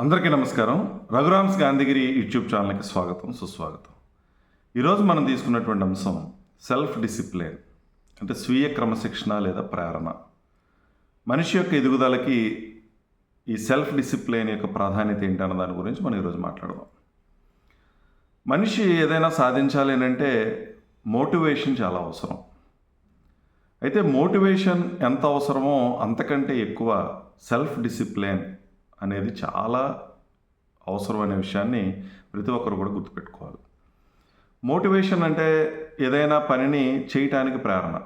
అందరికీ నమస్కారం. రఘురామ్స్ గాంధీగిరి యూట్యూబ్ ఛానల్కి స్వాగతం సుస్వాగతం. ఈరోజు మనం తీసుకున్నటువంటి అంశం సెల్ఫ్ డిసిప్లిన్ అంటే స్వీయ క్రమశిక్షణ లేదా ప్రేరణ. మనిషి యొక్క ఎదుగుదలకి ఈ సెల్ఫ్ డిసిప్లిన్ యొక్క ప్రాధాన్యత ఏంటన్న దాని గురించి మనం ఈరోజు మాట్లాడదాం. మనిషి ఏదైనా సాధించాలి అంటే మోటివేషన్ చాలా అవసరం. అయితే మోటివేషన్ ఎంత అవసరమో అంతకంటే ఎక్కువ సెల్ఫ్ డిసిప్లిన్ అనేది చాలా అవసరం అనే విషయాన్ని ప్రతి ఒక్కరు కూడా గుర్తుపెట్టుకోవాలి. మోటివేషన్ అంటే ఏదైనా పనిని చేయటానికి ప్రేరణ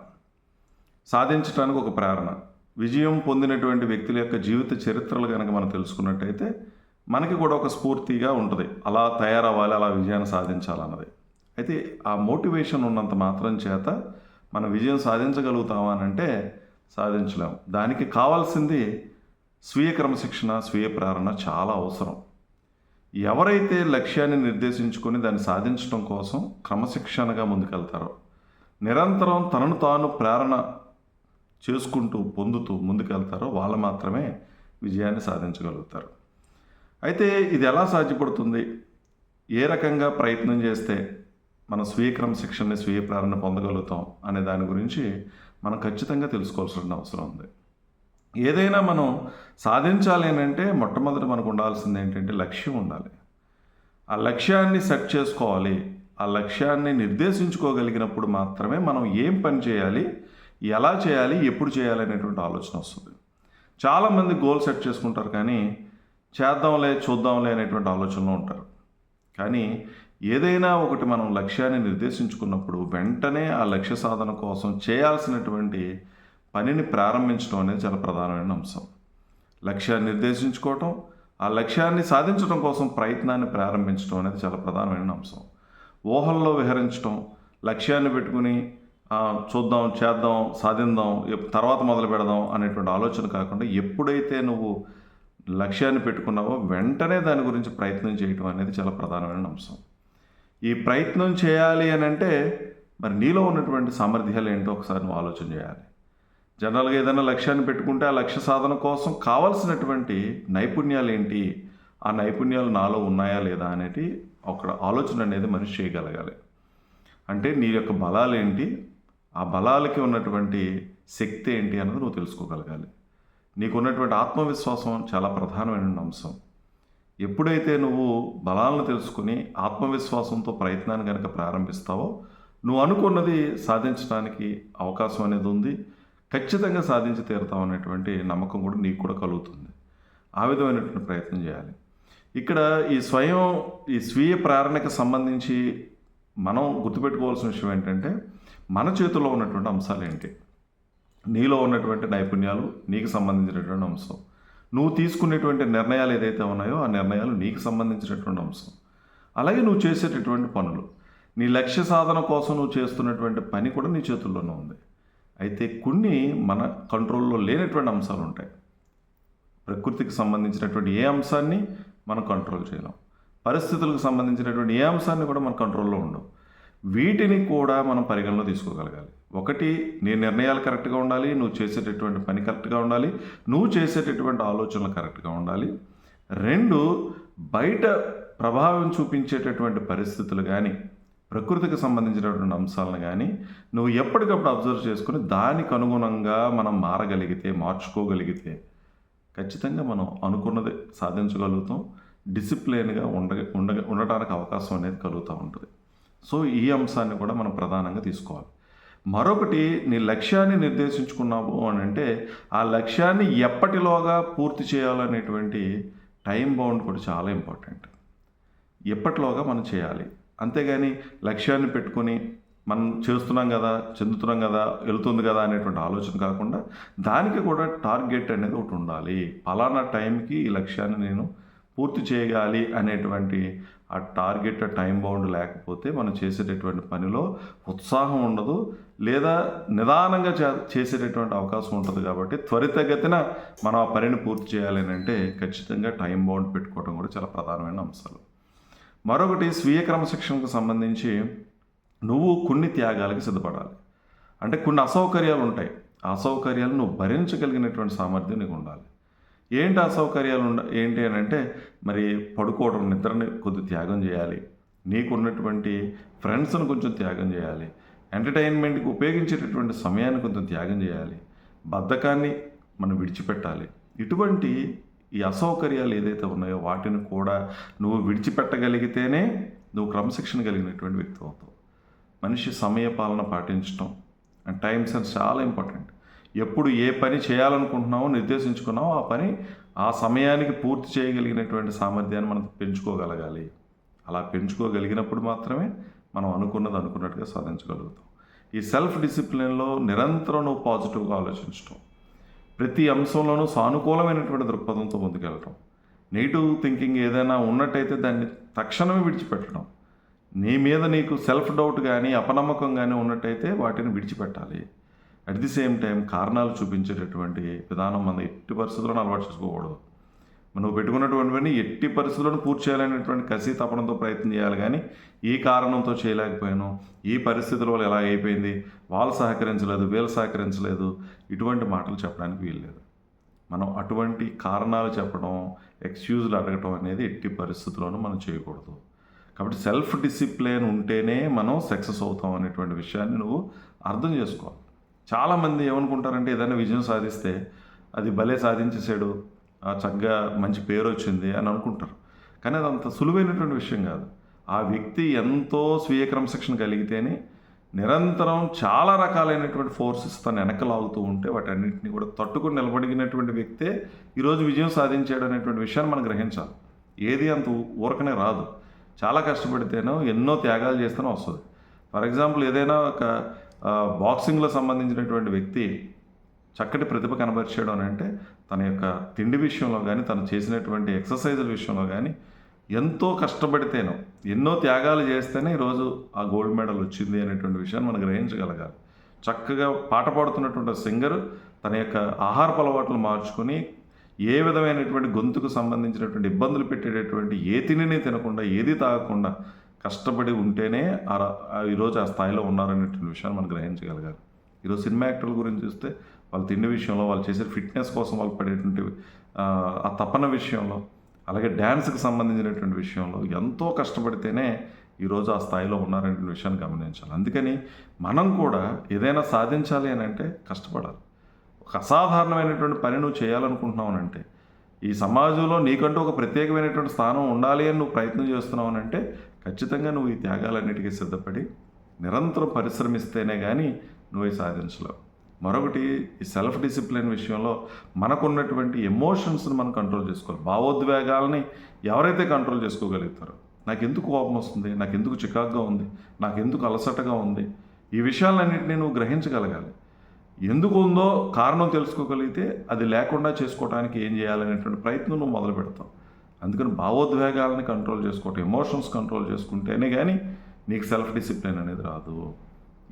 సాధించడానికి ఒక ప్రేరణ. విజయం పొందినటువంటి వ్యక్తుల యొక్క జీవిత చరిత్రలు కనుక మనం తెలుసుకున్నట్టయితే మనకి కూడా ఒక స్ఫూర్తిగా ఉంటుంది. అలా తయారవ్వాలి అలా విజయాన్ని సాధించాలన్నది. అయితే ఆ మోటివేషన్ ఉన్నంత మాత్రం చేత మనం విజయం సాధించగలుగుతామా అంటే సాధించలేము దానికి కావాల్సింది స్వీయ క్రమశిక్షణ స్వీయ ప్రేరణ చాలా అవసరం. ఎవరైతే లక్ష్యాన్ని నిర్దేశించుకొని దాన్ని సాధించడం కోసం క్రమశిక్షణగా ముందుకెళ్తారో నిరంతరం తనను తాను ప్రేరణ చేసుకుంటూ పొందుతూ ముందుకెళ్తారో వాళ్ళు మాత్రమే విజయాన్ని సాధించగలుగుతారు. అయితే ఇది ఎలా సాధ్యపడుతుంది? ఏ రకంగా ప్రయత్నం చేస్తే మన స్వీయ క్రమశిక్షణని స్వీయ ప్రేరణ పొందగలుగుతాం అనే దాని గురించి మనం ఖచ్చితంగా తెలుసుకోవాల్సిన అవసరం ఉంది. ఏదైనా మనం సాధించాలి అంటే మొట్టమొదటి మనకు ఉండాల్సింది ఏంటంటే లక్ష్యం ఉండాలి. ఆ లక్ష్యాన్ని సెట్ చేసుకోవాలి. ఆ లక్ష్యాన్ని నిర్దేశించుకోగలిగినప్పుడు మాత్రమే మనం ఏం పని చేయాలి ఎలా చేయాలి ఎప్పుడు చేయాలి అనేటువంటి ఆలోచన వస్తుంది. చాలామంది గోల్ సెట్ చేసుకుంటారు కానీ చేద్దాంలే చూద్దాంలే అనేటువంటి ఆలోచనలో ఉంటారు. కానీ ఏదైనా ఒకటి మనం లక్ష్యాన్ని నిర్దేశించుకున్నప్పుడు వెంటనే ఆ లక్ష్య సాధన కోసం చేయాల్సినటువంటి పనిని ప్రారంభించడం అనేది చాలా ప్రధానమైన అంశం. లక్ష్యాన్ని నిర్దేశించుకోవటం ఆ లక్ష్యాన్ని సాధించడం కోసం ప్రయత్నాన్ని ప్రారంభించడం అనేది చాలా ప్రధానమైన అంశం. ఊహల్లో విహరించడం లక్ష్యాన్ని పెట్టుకుని చూద్దాం చేద్దాం సాధిందాం తర్వాత మొదలు పెడదాం అనేటువంటి ఆలోచన కాకుండా ఎప్పుడైతే నువ్వు లక్ష్యాన్ని పెట్టుకున్నావో వెంటనే దాని గురించి ప్రయత్నం చేయటం అనేది చాలా ప్రధానమైన అంశం. ఈ ప్రయత్నం చేయాలి అని అంటే మరి నీలో ఉన్నటువంటి సామర్థ్యాలు ఏంటో ఒకసారి నువ్వు ఆలోచన చేయాలి. జనరల్గా ఏదైనా లక్ష్యాన్ని పెట్టుకుంటే ఆ లక్ష్య సాధన కోసం కావాల్సినటువంటి నైపుణ్యాలు ఏంటి ఆ నైపుణ్యాలు నాలో ఉన్నాయా లేదా అనేది ఒక ఆలోచన అనేది మనిషి చేయగలగాలి. అంటే నీ యొక్క బలాలు ఏంటి ఆ బలాలకి ఉన్నటువంటి శక్తి ఏంటి అన్నది నువ్వు తెలుసుకోగలగాలి. నీకు ఉన్నటువంటి ఆత్మవిశ్వాసం చాలా ప్రధానమైన అంశం. ఎప్పుడైతే నువ్వు బలాలను తెలుసుకుని ఆత్మవిశ్వాసంతో ప్రయత్నాన్ని కనుక ప్రారంభిస్తావో నువ్వు అనుకున్నది సాధించడానికి అవకాశం అనేది ఉంది. ఖచ్చితంగా సాధించి తీరుతాం అనేటువంటి నమ్మకం కూడా నీకు కూడా కలుగుతుంది. ఆ విధమైనటువంటి ప్రయత్నం చేయాలి. ఇక్కడ ఈ స్వయం ఈ స్వీయ ప్రేరణకు సంబంధించి మనం గుర్తుపెట్టుకోవాల్సిన విషయం ఏంటంటే మన చేతిలో ఉన్నటువంటి అంశాలు ఏంటి? నీలో ఉన్నటువంటి నైపుణ్యాలు నీకు సంబంధించినటువంటి అంశం. నువ్వు తీసుకునేటువంటి నిర్ణయాలు ఏదైతే ఉన్నాయో ఆ నిర్ణయాలు నీకు సంబంధించినటువంటి అంశం. అలాగే నువ్వు చేసేటటువంటి పనులు. నీ లక్ష్య సాధన కోసం నువ్వు చేస్తున్నటువంటి పని కూడా నీ చేతుల్లోనే ఉంది. అయితే కొన్ని మన కంట్రోల్లో లేనటువంటి అంశాలు ఉంటాయి. ప్రకృతికి సంబంధించినటువంటి ఏ అంశాన్ని మనం కంట్రోల్ చేయలేం. పరిస్థితులకు సంబంధించినటువంటి ఏ అంశాన్ని కూడా మన కంట్రోల్లో ఉండవు. వీటిని కూడా మనం పరిగణలో తీసుకోగలగాలి. ఒకటి నీ నిర్ణయాలు కరెక్ట్గా ఉండాలి నువ్వు చేసేటటువంటి పని కరెక్ట్గా ఉండాలి నువ్వు చేసేటటువంటి ఆలోచనలు కరెక్ట్గా ఉండాలి. రెండు బయట ప్రభావం చూపించేటటువంటి పరిస్థితులు కానీ ప్రకృతికి సంబంధించినటువంటి అంశాలను కానీ నువ్వు ఎప్పటికప్పుడు అబ్జర్వ్ చేసుకుని దానికి అనుగుణంగా మనం మారగలిగితే మార్చుకోగలిగితే ఖచ్చితంగా మనం అనుకున్నది సాధించగలుగుతాం. డిసిప్లిన్గా ఉండ ఉండ ఉండటానికి అవకాశం అనేది కలుగుతూ ఉంటుంది. సో ఈ అంశాన్ని కూడా మనం ప్రధానంగా తీసుకోవాలి. మరొకటి నీ లక్ష్యాన్ని నిర్దేశించుకున్నావు అని అంటే ఆ లక్ష్యాన్ని ఎప్పటిలోగా పూర్తి చేయాలనేటువంటి టైం బౌండ్ కూడా చాలా ఇంపార్టెంట్. ఎప్పటిలోగా మనం చేయాలి? అంతేగాని లక్ష్యాన్ని పెట్టుకొని మనం చేస్తున్నాం కదా చెందుతున్నాం కదా వెళుతుంది కదా అనేటువంటి ఆలోచన కాకుండా దానికి కూడా టార్గెట్ అనేది ఒకటి ఉండాలి. ఫలానా టైంకి ఈ లక్ష్యాన్ని నేను పూర్తి చేయాలి అనేటువంటి ఆ టార్గెట్ టైం బౌండ్ లేకపోతే మనం చేసేటటువంటి పనిలో ఉత్సాహం ఉండదు. లేదా నిదానంగా చేసేటటువంటి అవకాశం ఉంటుంది కాబట్టి త్వరితగతిన మనం ఆ పనిని పూర్తి చేయాలి అంటే ఖచ్చితంగా టైం బౌండ్ పెట్టుకోవడం కూడా చాలా ప్రధానమైన అంశాలు. మరొకటి స్వీయ క్రమశిక్షణకు సంబంధించి నువ్వు కొన్ని త్యాగాలకి సిద్ధపడాలి. అంటే కొన్ని అసౌకర్యాలు ఉంటాయి. ఆ అసౌకర్యాలు నువ్వు భరించగలిగినటువంటి సామర్థ్యం నీకు ఉండాలి. ఏంటి అసౌకర్యాలు ఉండ ఏంటి అని అంటే మరి పడుకోవడం నిద్రని కొద్ది త్యాగం చేయాలి. నీకున్నటువంటి ఫ్రెండ్స్ని కొంచెం త్యాగం చేయాలి. ఎంటర్టైన్మెంట్కి ఉపయోగించేటటువంటి సమయాన్ని కొంచెం త్యాగం చేయాలి. బద్ధకాన్ని మనం విడిచిపెట్టాలి. ఇటువంటి ఈ అసౌకర్యాలు ఏదైతే ఉన్నాయో వాటిని కూడా నువ్వు విడిచిపెట్టగలిగితేనే నువ్వు క్రమశిక్షణ కలిగినటువంటి వ్యక్తి అవుతావు. మనిషి సమయ పాలన పాటించడం అండ్ టైం సెన్స్ చాలా ఇంపార్టెంట్. ఎప్పుడు ఏ పని చేయాలనుకుంటున్నావో నిర్దేశించుకున్నావో ఆ పని ఆ సమయానికి పూర్తి చేయగలిగినటువంటి సామర్థ్యాన్ని మనం పెంచుకోగలగాలి. అలా పెంచుకోగలిగినప్పుడు మాత్రమే మనం అనుకున్నది అనుకున్నట్టుగా సాధించగలుగుతాం. ఈ సెల్ఫ్ డిసిప్లిన్లో నిరంతరం నువ్వు పాజిటివ్గా ఆలోచించడం ప్రతి అంశంలోనూ సానుకూలమైనటువంటి దృక్పథంతో ముందుకెళ్ళటం. నెగిటివ్ థింకింగ్ ఏదైనా ఉన్నట్టయితే దాన్ని తక్షణమే విడిచిపెట్టడం. నీ మీద నీకు సెల్ఫ్ డౌట్ కానీ అపనమ్మకం కానీ ఉన్నట్టయితే వాటిని విడిచిపెట్టాలి. అట్ ది సేమ్ టైం కారణాలు చూపించేటటువంటి విధానం మన ఎట్టి పరిస్థితుల్లో అలవాటు చేసుకోకూడదు. నువ్వు పెట్టుకున్నటువంటివన్నీ ఎట్టి పరిస్థితులను పూర్తి చేయాలనేటువంటి కసి తప్పడంతో ప్రయత్నం చేయాలి కానీ ఈ కారణంతో చేయలేకపోయాను. ఈ పరిస్థితుల వల్ల ఎలా అయిపోయింది? వాళ్ళు సహకరించలేదు వీళ్ళు సహకరించలేదు. ఇటువంటి మాటలు చెప్పడానికి వీల్లేదు. మనం అటువంటి కారణాలు చెప్పడం ఎక్స్క్యూజ్లు అడగటం అనేది ఎట్టి పరిస్థితుల్లోనూ మనం చేయకూడదు. కాబట్టి సెల్ఫ్ డిసిప్లిన్ ఉంటేనే మనం సక్సెస్ అవుతాం అనేటువంటి విషయాన్ని నువ్వు అర్థం చేసుకోవాలి. చాలామంది ఏమనుకుంటారంటే ఏదైనా విజయం సాధిస్తే అది భలే సాధించేసాడు చక్కగా మంచి పేరు వచ్చింది అని అనుకుంటారు. కానీ అది అంత సులువైనటువంటి విషయం కాదు. ఆ వ్యక్తి ఎంతో స్వీయ క్రమశిక్షణ కలిగితేనే నిరంతరం చాలా రకాలైనటువంటి ఫోర్సెస్ తను వెనకలాగుతూ ఉంటే వాటన్నిటిని కూడా తట్టుకుని నిలబడినటువంటి వ్యక్తే ఈరోజు విజయం సాధించాడు అనేటువంటి విషయాన్ని మనం గ్రహించాలి. ఏది అంత ఊరకనే రాదు. చాలా కష్టపడితేనో ఎన్నో త్యాగాలు చేస్తేనే వస్తుంది. ఫర్ ఎగ్జాంపుల్ ఏదైనా ఒక బాక్సింగ్లో సంబంధించినటువంటి వ్యక్తి చక్కటి ప్రతిభ కనబరిచాడు అని అంటే తన యొక్క తిండి విషయంలో కానీ తను చేసినటువంటి ఎక్సర్సైజుల విషయంలో కానీ ఎంతో కష్టపడితేనో ఎన్నో త్యాగాలు చేస్తేనే ఈరోజు ఆ గోల్డ్ మెడల్ వచ్చింది అనేటువంటి విషయాన్ని మనం గ్రహించగలగాలి. చక్కగా పాట పాడుతున్నటువంటి సింగర్ తన యొక్క ఆహారపు అలవాట్లు మార్చుకొని ఏ విధమైనటువంటి గొంతుకు సంబంధించినటువంటి ఇబ్బందులు పెట్టేటటువంటి ఏ తిండిని తినకుండా ఏది తాగకుండా కష్టపడి ఉంటేనే ఆ ఆ ఈరోజు ఆ స్థాయిలో ఉన్నారనేటువంటి విషయాన్ని మనం గ్రహించగలగాలి. ఈరోజు సినిమా యాక్టర్ల గురించి చూస్తే వాళ్ళ తిండి విషయంలో వాళ్ళు చేసే ఫిట్నెస్ కోసం వాళ్ళు పడేటువంటి ఆ, తపన విషయంలో అలాగే డ్యాన్స్కి సంబంధించినటువంటి విషయంలో ఎంతో కష్టపడితేనే ఈరోజు ఆ స్థాయిలో ఉన్నారనే విషయాన్ని గమనించాలి. అందుకని మనం కూడా ఏదైనా సాధించాలి అని అంటే కష్టపడాలి. ఒక అసాధారణమైనటువంటి పని నువ్వు చేయాలనుకుంటున్నావు అని అంటే ఈ సమాజంలో నీకంటూ ఒక ప్రత్యేకమైనటువంటి స్థానం ఉండాలి అని నువ్వు ప్రయత్నం చేస్తున్నావు అని అంటే ఖచ్చితంగా నువ్వు ఈ త్యాగాలన్నిటికీ సిద్ధపడి నిరంతరం పరిశ్రమిస్తేనే కానీ నువ్వు సాధించలేవు. మరొకటి ఈ సెల్ఫ్ డిసిప్లిన్ విషయంలో మనకున్నటువంటి ఎమోషన్స్ని మనం కంట్రోల్ చేసుకోవాలి. భావోద్వేగాలని ఎవరైతే కంట్రోల్ చేసుకోగలుగుతారో. నాకు ఎందుకు కోపం వస్తుంది? నాకు ఎందుకు చికాగ్గా ఉంది? నాకు ఎందుకు అలసటగా ఉంది? ఈ విషయాలన్నింటినీ నువ్వు గ్రహించగలగాలి. ఎందుకు ఉందో కారణం తెలుసుకోగలిగితే అది లేకుండా చేసుకోవడానికి ఏం చేయాలనేటువంటి ప్రయత్నం నువ్వు మొదలు పెడతావు. అందుకని భావోద్వేగాలని కంట్రోల్ చేసుకోవటం ఎమోషన్స్ కంట్రోల్ చేసుకుంటేనే కానీ నీకు సెల్ఫ్ డిసిప్లిన్ అనేది రాదు.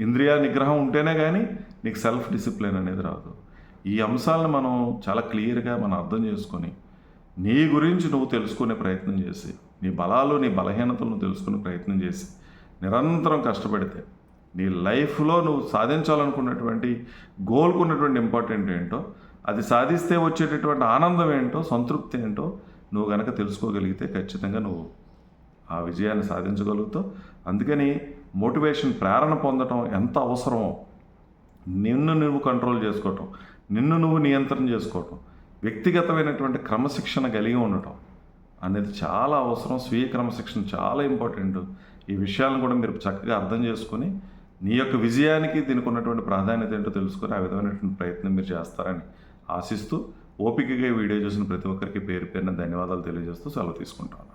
ఇంద్రియ నిగ్రహం ఉంటేనే కానీ నీకు సెల్ఫ్ డిసిప్లిన్ అనేది రాదు. ఈ అంశాలను మనం చాలా క్లియర్గా మనం అర్థం చేసుకొని నీ గురించి నువ్వు తెలుసుకునే ప్రయత్నం చేసి నీ బలాలు నీ బలహీనతలను తెలుసుకునే ప్రయత్నం చేసి నిరంతరం కష్టపడితే నీ లైఫ్లో నువ్వు సాధించాలనుకున్నటువంటి గోల్కు ఉన్నటువంటి ఇంపార్టెంట్ ఏంటో అది సాధిస్తే వచ్చేటటువంటి ఆనందం ఏంటో సంతృప్తి ఏంటో నువ్వు కనుక తెలుసుకోగలిగితే ఖచ్చితంగా నువ్వు ఆ విజయాన్ని సాధించగలుగుతావు. అందుకని మోటివేషన్ ప్రేరణ పొందడం ఎంత అవసరమో నిన్ను నువ్వు కంట్రోల్ చేసుకోవటం నిన్ను నువ్వు నియంత్రణ చేసుకోవటం వ్యక్తిగతమైనటువంటి క్రమశిక్షణ కలిగి ఉండటం అనేది చాలా అవసరం. స్వీయ క్రమశిక్షణ చాలా ఇంపార్టెంట్. ఈ విషయాలను కూడా మీరు చక్కగా అర్థం చేసుకొని నీ యొక్క విజయానికి దీనికి ఉన్నటువంటి ప్రాధాన్యత ఏంటో తెలుసుకొని ఆ విధమైనటువంటి ప్రయత్నం మీరు చేస్తారని ఆశిస్తూ ఓపికగా వీడియో చూసిన ప్రతి ఒక్కరికి పేరు పేరున ధన్యవాదాలు తెలియజేస్తూ సెలవు తీసుకుంటాను.